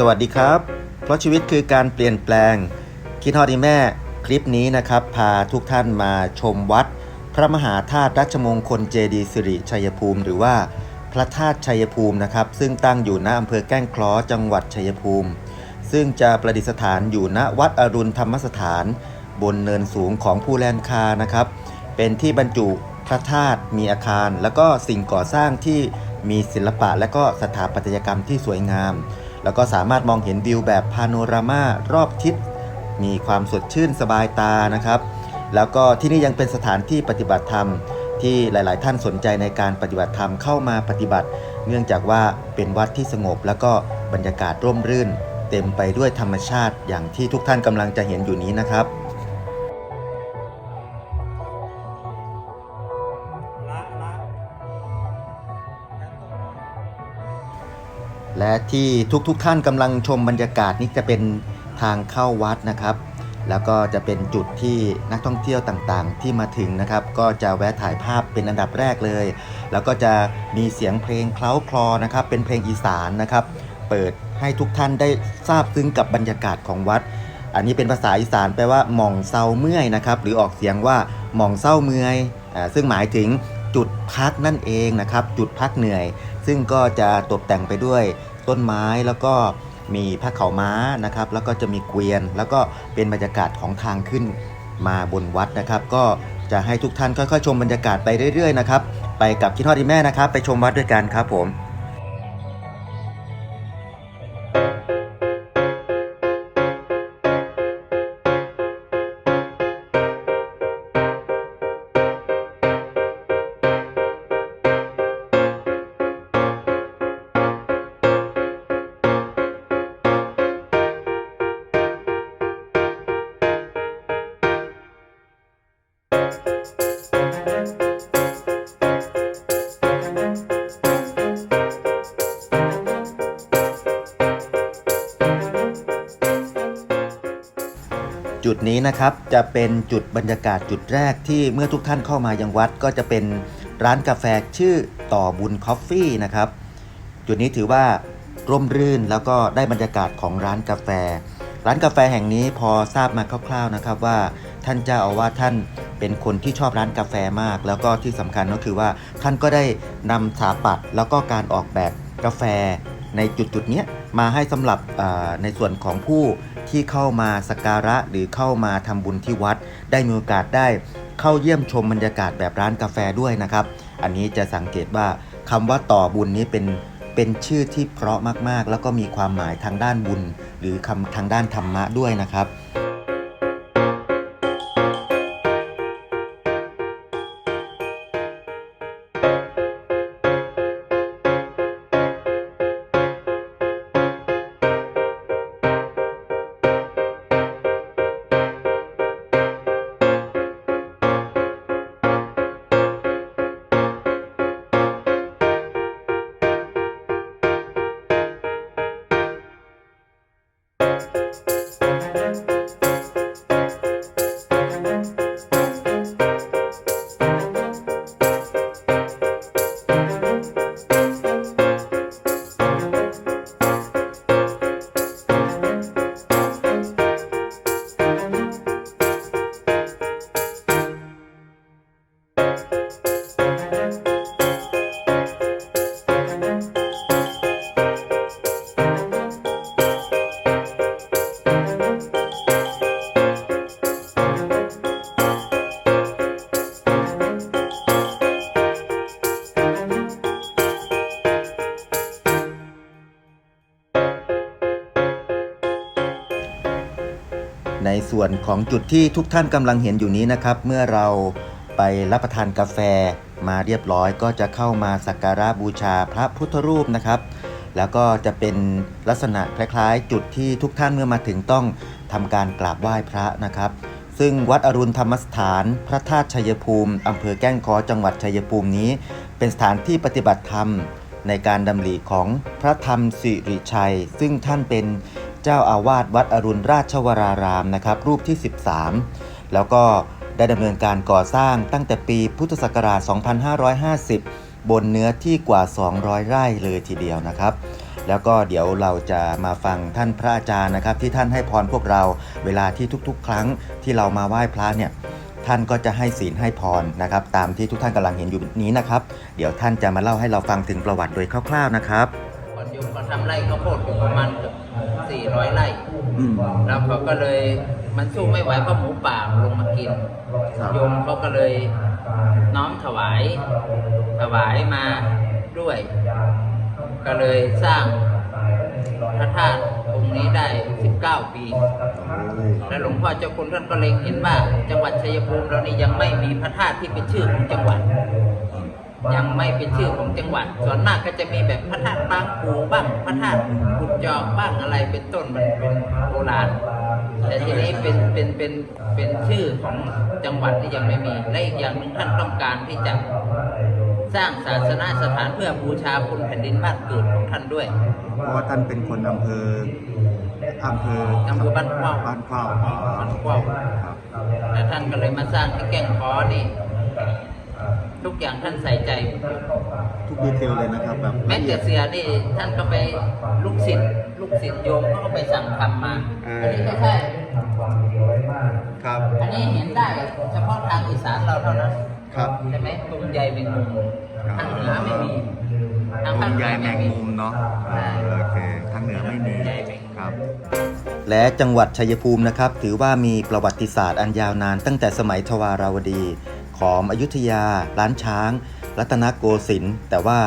สวัสดีครับ เพราะชีวิตคือการเปลี่ยนแปลง คิดฮอดีแม่ คลิปนี้นะครับ พาทุกท่านมาชมวัด พระมหาธาตุรัชมงคลเจดีสิริชัยภูมิ หรือว่าพระธาตุชัยภูมินะครับ ซึ่งตั้งอยู่ณอำเภอแก้งคล้อจังหวัดชัยภูมิ ซึ่งจะประดิษฐานอยู่ณวัดอรุณธรรมสถาน บนเนินสูงของภูแลนคานะครับ เป็นที่บรรจุพระธาตุมีอาคาร แล้วก็สิ่งก่อสร้างที่มีศิลปะและก็สถาปัตยกรรมที่สวยงาม แล้วก็สามารถมองเห็นวิวแบบพาโนรามารอบทิศ มีความสดชื่นสบายตานะครับ แล้วก็ที่นี่ยังเป็นสถานที่ปฏิบัติธรรม ที่หลาย ๆ ท่านสนใจในการปฏิบัติธรรมเข้ามาปฏิบัติ เนื่องจากว่าเป็นวัดที่สงบ แล้วก็บรรยากาศร่มรื่น เต็มไปด้วยธรรมชาติอย่างที่ทุกท่านกำลังจะเห็นอยู่นี้นะครับ และที่ทุกๆทท่านกำลังชมบรรยากาศนี้จะเป็นทางเข้าวัดนะครับ แล้วก็จะเป็นจุดที่นักท่องเที่ยวต่างๆ ที่มาถึงนะครับ ก็จะแวะถ่ายภาพเป็นอันดับแรกเลย แล้วก็จะมีเสียงเพลงเคล้าคลอนะครับ เป็นเพลงอีสานนะครับ เปิดให้ทุกท่านได้ทราบซึ้งกับบรรยากาศของวัด อันนี้เป็นภาษาอีสานแปลว่าหม่องเซาเมื่อยนะครับ หรือออกเสียงว่าหม่องเศร้าเมื่อยอซึ่งหมายถึงจุดพักนั่นเองนะครับ จุดพักเหนื่อย ซึ่งก็จะตกแต่งไปด้วย ต้นไม้แล้วก็มีผ้าขาม้านะครับ แล้วก็จะมีเกวียน แล้วก็เป็นบรรยากาศของทางขึ้นมาบนวัดนะครับ ก็จะให้ทุกท่านค่อยๆ ชมบรรยากาศไปเรื่อยๆนะครับไปกับคิดทอดดีแม่นะครับ ไปชมวัดด้วยกันครับผม นี้นะครับจะเป็นจุดบรรยากาศจุดแรกที่เมื่อทุกท่านเข้ามายังวัด ก็จะเป็นร้านกาแฟชื่อต่อบุญคอฟฟี่นะครับจุดนี้ถือว่าร่มรื่นแล้วก็ได้บรรยากาศของร้านกาแฟ ร้านกาแฟแห่งนี้พอทราบมาคร่าวๆนะครับว่าท่านเจ้าอาวาสท่านเป็นคนที่ชอบร้านกาแฟมาก แล้วก็ที่สำคัญก็คือว่าท่านก็ได้นำสถาปัตย์แล้วก็การออกแบบกาแฟในจุดๆนี้มาให้สำหรับในส่วนของผู้ ที่เข้ามาสักการะหรือเข้ามาทำบุญที่วัด ได้มีโอกาสได้เข้าเยี่ยมชมบรรยากาศแบบร้านกาแฟด้วยนะครับ อันนี้จะสังเกตว่าคำว่าต่อบุญนี้เป็นเป็นชื่อที่เพราะมากๆ แล้วก็มีความหมายทางด้านบุญ หรือคำทางด้านธรรมะด้วยนะครับ ใน ส่วนของจุดที่ทุกท่านกำลังเห็นอยู่นี้นะครับ เมื่อเราไปรับประทานกาแฟมาเรียบร้อยก็จะเข้ามาสักการะบูชาพระพุทธรูปนะครับ แล้วก็จะเป็นลักษณะคล้ายๆ จุดที่ทุกท่านเมื่อมาถึงต้องทำการกราบไหว้พระนะครับ ซึ่งวัดอรุณธรรมสถานพระธาตุชัยภูมิอำเภอแก้งคอจังหวัดชัยภูมินี้ เป็นสถานที่ปฏิบัติธรรมในการดำริของพระธรรมสิริชัย ซึ่งท่านเป็น เจ้าอาวาสวัดอรุณราชวรารามนะครับรูปที่ 13 แล้วก็ได้ดำเนินการก่อสร้างตั้งแต่ปีพุทธศักราช 2550 บนเนื้อที่กว่า 200 ไร่เลยทีเดียวนะครับ แล้วก็เดี๋ยวเราจะมาฟังท่านพระอาจารย์นะครับ ที่ท่านให้พรพวกเราเวลาที่ทุกๆ ครั้งที่เรามาไหว้พระเนี่ยท่านก็จะให้ศีลให้พรนะครับ ตามที่ทุกท่านกำลังเห็นอยู่นี้นะครับ เดี๋ยวท่านจะมาเล่าให้เราฟังถึงประวัติโดยคร่าวๆนะครับก่อนโยมก็ทำไร่ข้าวโพดอยู่ประมาณเกือบ400ไร่อืม แล้วเขาก็เลยมันสู้ไม่ไหวเพราะหมูป่าลงมากินครับ โยมเขาก็เลยน้อมถวาย ถวายมาด้วย ก็เลยสร้างพระธาตุองค์นี้ได้ 19 ปี และหลวงพ่อเจ้าคุณท่านก็เล็งเห็นว่า จังหวัดชัยภูมิเรานี่ยังไม่มีพระธาตุที่เป็นชื่อของจังหวัด ยังไม่เป็นชื่อของจังหวัด ส่วนมากก็จะมีแบบพระธาตุบางปูบ้างพระธาตุกุดจอกบ้างอะไรเป็นต้นมันเป็นโบราณแต่ทีนี้เป็นเป็นเป็นเป็นชื่อของจังหวัดที่ยังไม่มีและอีกอย่างหนึ่งท่านต้องการที่จะสร้างศาสนสถานเพื่อบูชาคุณแผ่นดินบ้านเกิดของท่านด้วย เพราะว่าท่านเป็นคนอำเภออำเภออำเภอบ้านเข้าบ้านเข้าบ้านเข้าครับและท่านก็เลยมาสร้างที่แก่งคอนี่ ทุกอย่างท่านใส่ใจ ทุกดีเทลเลยนะครับแบบแม้แต่เสือนี่ท่านก็ไปลูกศิษย์ลูกศิษย์โยมเขาก็ไปสั่งทำมาอันนี้ไม่ใช่ครับ อันนี้เห็นได้เฉพาะทางอีสานเราเท่านั้นครับใช่ไหมกลุ่มใหญ่เป็นมุมทางเหนือไม่มีทางกภาลุ่คมเหนืยาอยแมไม่งมีมุมเนาะใช่โอเคทางเหนือไม่มีใหญ่แมงมุมครับและจังหวัดชัยภูมินะครับ ถือว่ามีประวัติศาสตร์อันยาวนานตั้งแต่สมัยทวาราวดี ขอมอยุธยา ล้านช้าง รัตนโกสินทร์แต่ว่า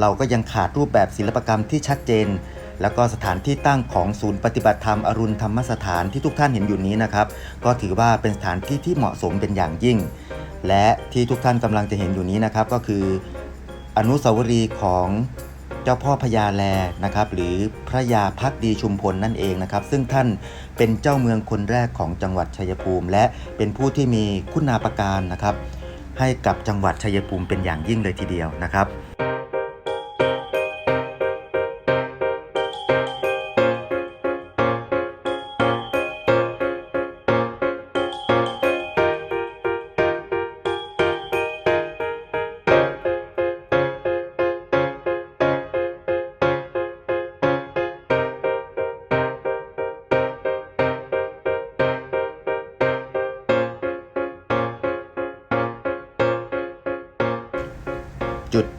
เราก็ยังขาดรูปแบบศิลปกรรมที่ชัดเจน แล้วก็สถานที่ตั้งของศูนย์ปฏิบัติธรรมอรุณธรรมสถานที่ทุกท่านเห็นอยู่นี้นะครับ ก็ถือว่าเป็นสถานที่ที่เหมาะสมเป็นอย่างยิ่ง และที่ทุกท่านกำลังจะเห็นอยู่นี้นะครับ ก็คืออนุสาวรีย์ของเจ้าพ่อพญาแลนะครับหรือพระยาพักดีชุมพลนั่นเองนะครับ ซึ่งท่าน เป็นเจ้าเมืองคนแรกของจังหวัดชัยภูมิ และเป็นผู้ที่มีคุณาประการนะครับ ให้กับจังหวัดชัยภูมิเป็นอย่างยิ่งเลยทีเดียวนะครับ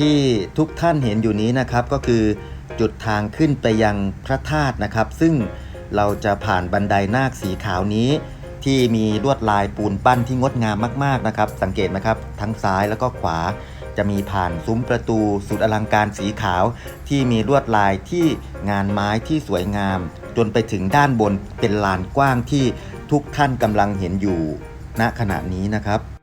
ที่ทุกท่านเห็นอยู่นี้นะครับก็คือจุดทางขึ้นไปยังพระธาตุนะครับ ซึ่งเราจะผ่านบันไดนาคสีขาวนี้ ที่มีลวดลายปูนปั้นที่งดงามมากๆนะครับ สังเกตไหมครับ ทั้งซ้ายแล้วก็ขวา จะมีผ่านซุ้มประตูสุดอลังการสีขาว ที่มีลวดลายที่งานไม้ที่สวยงาม จนไปถึงด้านบนเป็นลานกว้างที่ทุกท่านกำลังเห็นอยู่ณขณะนี้นะครับ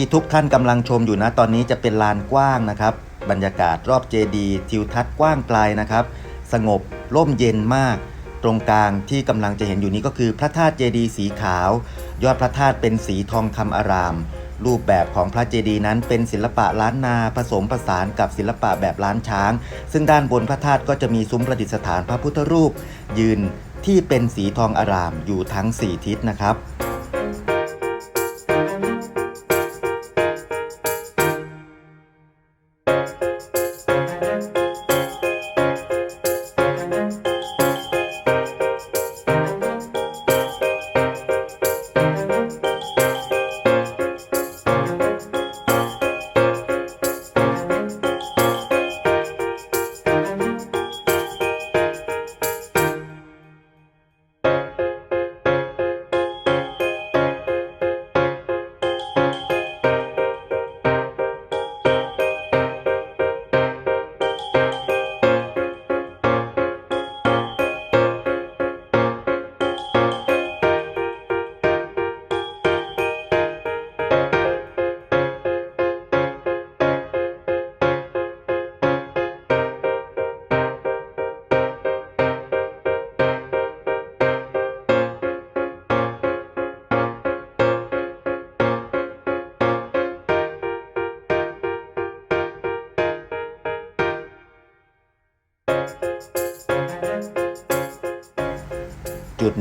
ที่ทุกท่านกำลังชมอยู่นะตอนนี้จะเป็นลานกว้างนะครับ บรรยากาศรอบเจดีย์ทิวทัศน์กว้างไกลนะครับ สงบร่มเย็นมาก ตรงกลางที่กำลังจะเห็นอยู่นี้ก็คือพระธาตุเจดีย์สีขาว ยอดพระธาตุเป็นสีทองคำอาราม รูปแบบของพระเจดีย์นั้นเป็นศิลปะล้านนาผสมผสานกับศิลปะแบบล้านช้าง ซึ่งด้านบนพระธาตุก็จะมีซุ้มประดิษฐานพระพุทธรูป ยืนที่เป็นสีทองอารามอยู่ทั้งสี่ทิศนะครับ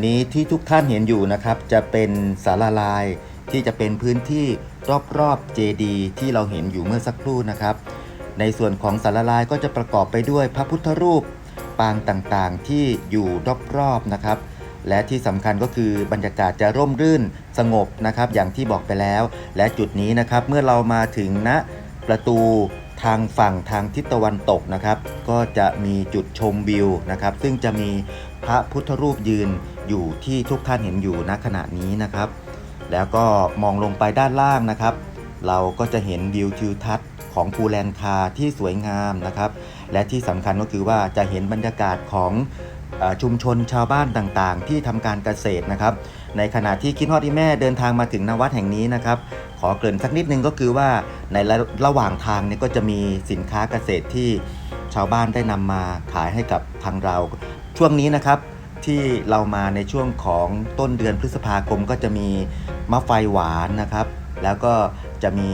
นี้ที่ทุกท่านเห็นอยู่นะครับ จะเป็นศาลาลายที่จะเป็นพื้นที่รอบๆเจดีที่เราเห็นอยู่เมื่อสักครู่นะครับ ในส่วนของศาลาลายก็จะประกอบไปด้วยพระพุทธรูปปางต่างๆที่อยู่รอบๆนะครับ และที่สำคัญก็คือบรรยากาศจะร่มรื่นสงบนะครับ อย่างที่บอกไปแล้ว และจุดนี้นะครับเมื่อเรามาถึงณประตูทางฝั่งทางทิศตะวันตกนะครับ ก็จะมีจุดชมวิวนะครับ ซึ่งจะมีพระพุทธรูปยืน อยู่ที่ทุกท่านเห็นอยู่ณขณะนี้นะครับ แล้วก็มองลงไปด้านล่างนะครับ เราก็จะเห็นวิวทิวทัศน์ของภูแลนคาที่สวยงามนะครับ และที่สำคัญก็คือว่าจะเห็นบรรยากาศของอชุมชนชาวบ้านต่างๆ ที่ทำการเกษตรนะครับ ในขณะที่คิดฮอดที่แม่เดินทางมาถึงนวัดแห่งนี้นะครับ ขอเกริ่นสักนิดนึงก็คือว่าในระระหว่างทางเนี่ยก็จะมีสินค้าเกษตรที่ชาวบ้านได้นำมาขายให้กับทางเราช่วงนี้นะครับ ที่เรามาในช่วงของต้นเดือนพฤษภาคมก็จะมีมะไฟหวานนะครับ แล้วก็จะมี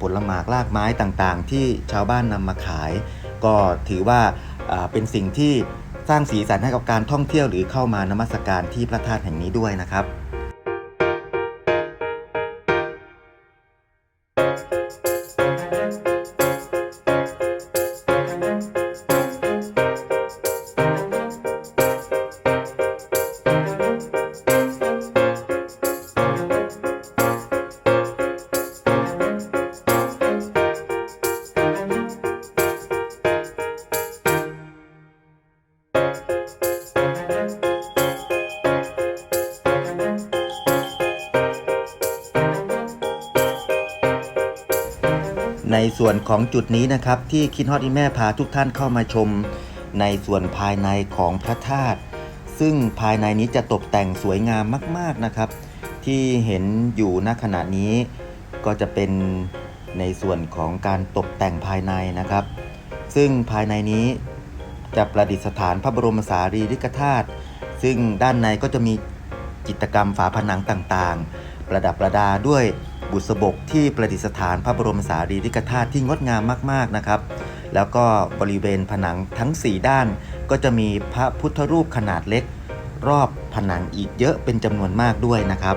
ผลหมากรากไม้ต่างๆ ที่ชาวบ้านนำมาขาย ก็ถือว่าเป็นสิ่งที่สร้างสีสันให้กับการท่องเที่ยวหรือเข้ามานมัสการที่พระธาตุแห่งนี้ด้วยนะครับ ในส่วนของจุดนี้นะครับ ที่คิดฮอดอีแม่พาทุกท่านเข้ามาชม ในส่วนภายในของพระธาตุซึ่งภายในนี้จะตกแต่งสวยงามมาก ๆนะครับ ที่เห็นอยู่ณขณะนี้ก็จะเป็นในส่วนของการตกแต่งภายในนะครับ ซึ่งภายในนี้จะประดิษฐานพระบรมสารีริกธาตุซึ่งด้านในก็จะมีจิตรกรรมฝาผนังต่างๆ ประดับประดาด้วยบุษบกที่ประดิษฐานพระบรมสารีริกธาตุที่งดงามมาก ๆนะครับ แล้วก็บริเวณผนังทั้ง 4 ด้าน ก็จะมีพระพุทธรูปขนาดเล็ก รอบผนังอีกเยอะเป็นจำนวนมากด้วยนะครับ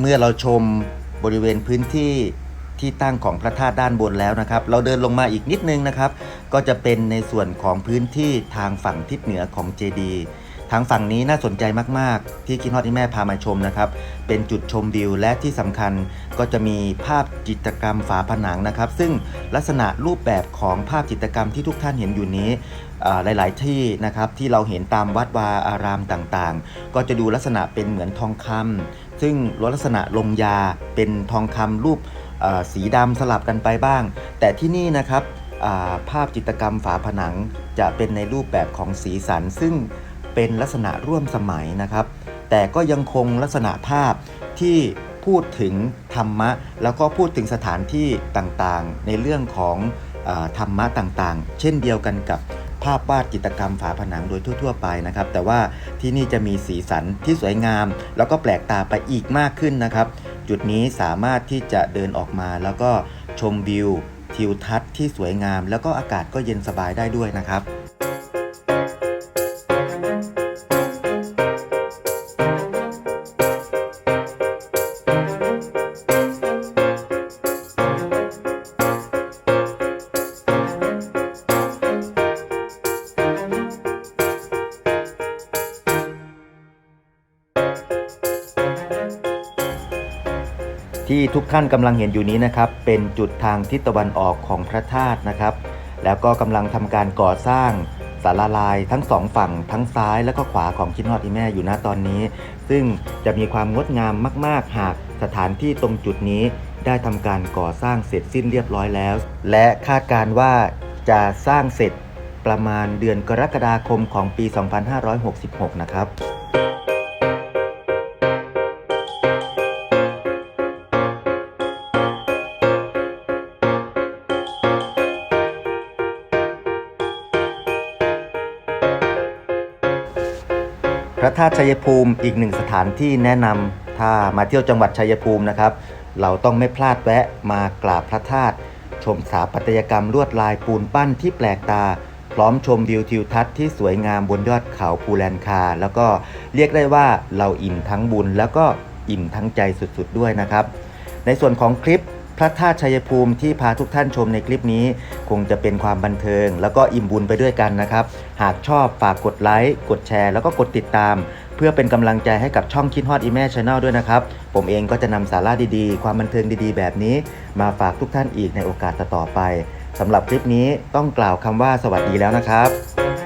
เมื่อเราชมบริเวณพื้นที่ที่ตั้งของพระธาตุด้านบนแล้วนะครับ เราเดินลงมาอีกนิดนึงนะครับ ก็จะเป็นในส่วนของพื้นที่ทางฝั่งทิศเหนือของเจดีย์ ทางฝั่งนี้น่าสนใจมากๆ ที่คิดฮอดที่แม่พามาชมนะครับ เป็นจุดชมวิวและที่สำคัญก็จะมีภาพจิตรกรรมฝาผนังนะครับ ซึ่งลักษณะรูปแบบของภาพจิตรกรรมที่ทุกท่านเห็นอยู่นี้หลาย ๆ ที่นะครับที่เราเห็นตามวัดวาอารามต่างๆ ก็จะดูลักษณะเป็นเหมือนทองคำซึ่งลักษณะลงยาเป็นทองคำรูปสีดำสลับกันไปบ้าง แต่ที่นี่นะครับภาพจิตรกรรมฝาผนังจะเป็นในรูปแบบของสีสัน ซึ่ง เป็นลักษณะร่วมสมัยนะครับ แต่ก็ยังคงลักษณะภาพที่พูดถึงธรรมะ แล้วก็พูดถึงสถานที่ต่างๆ ในเรื่องของอธรรมะต่างๆ เช่นเดียวกันกับภาพวาดจิตรกรรมฝาผนังโดยทั่ว ๆ ไปนะครับ แต่ว่าที่นี่จะมีสีสันที่สวยงาม แล้วก็แปลกตาไปอีกมากขึ้นนะครับ จุดนี้สามารถที่จะเดินออกมาแล้วก็ชมวิวทิวทัศน์ที่สวยงาม แล้วก็อากาศก็เย็นสบายได้ด้วยนะครับ ที่ทุกท่านกำลังเห็นอยู่นี้นะครับ เป็นจุดทางทิศตะวันออกของพระธาตุนะครับ แล้วก็กำลังทำการก่อสร้างศาลาลายทั้งสองฝั่งทั้งซ้ายและก็ขวาของคิดฮอดที่แม่อยู่ณตอนนี้ ซึ่งจะมีความงดงามมาก ๆ หากสถานที่ตรงจุดนี้ได้ทำการก่อสร้างเสร็จสิ้นเรียบร้อยแล้ว และคาดการว่าจะสร้างเสร็จประมาณเดือนกรกฎาคมของปี 2566 นะครับ ระธาตุชัยภูมิอีกหนึ่งสถานที่แนะนำถ้ามาเที่ยวจังหวัดชัยภูมินะครับ เราต้องไม่พลาดแวะมากราบพระธาตุชมสถาปัตยกรรมลวดลายปูนปั้นที่แปลกตา พร้อมชมวิวทิวทัศน์ที่สวยงามบนยอดเขาภูแลนคา แล้วก็เรียกได้ว่าเราอิ่มทั้งบุญ แล้วก็อิ่มทั้งใจสุดๆด้วยนะครับ ในส่วนของคลิป พระธาตุชัยภูมิที่พาทุกท่านชมในคลิปนี้ คงจะเป็นความบันเทิง แล้วก็อิ่มบุญไปด้วยกันนะครับ หากชอบฝากกดไลค์กดแชร์ แล้วก็กดติดตาม เพื่อเป็นกำลังใจให้กับช่องคิดฮอดอีแม่ชาแนลด้วยนะครับ ผมเองก็จะนำสาระดีๆ ความบันเทิงดีๆ แบบนี้ มาฝากทุกท่านอีกในโอกาสต่อๆไปสำหรับคลิปนี้ต้องกล่าวคำว่าสวัสดีแล้วนะครับ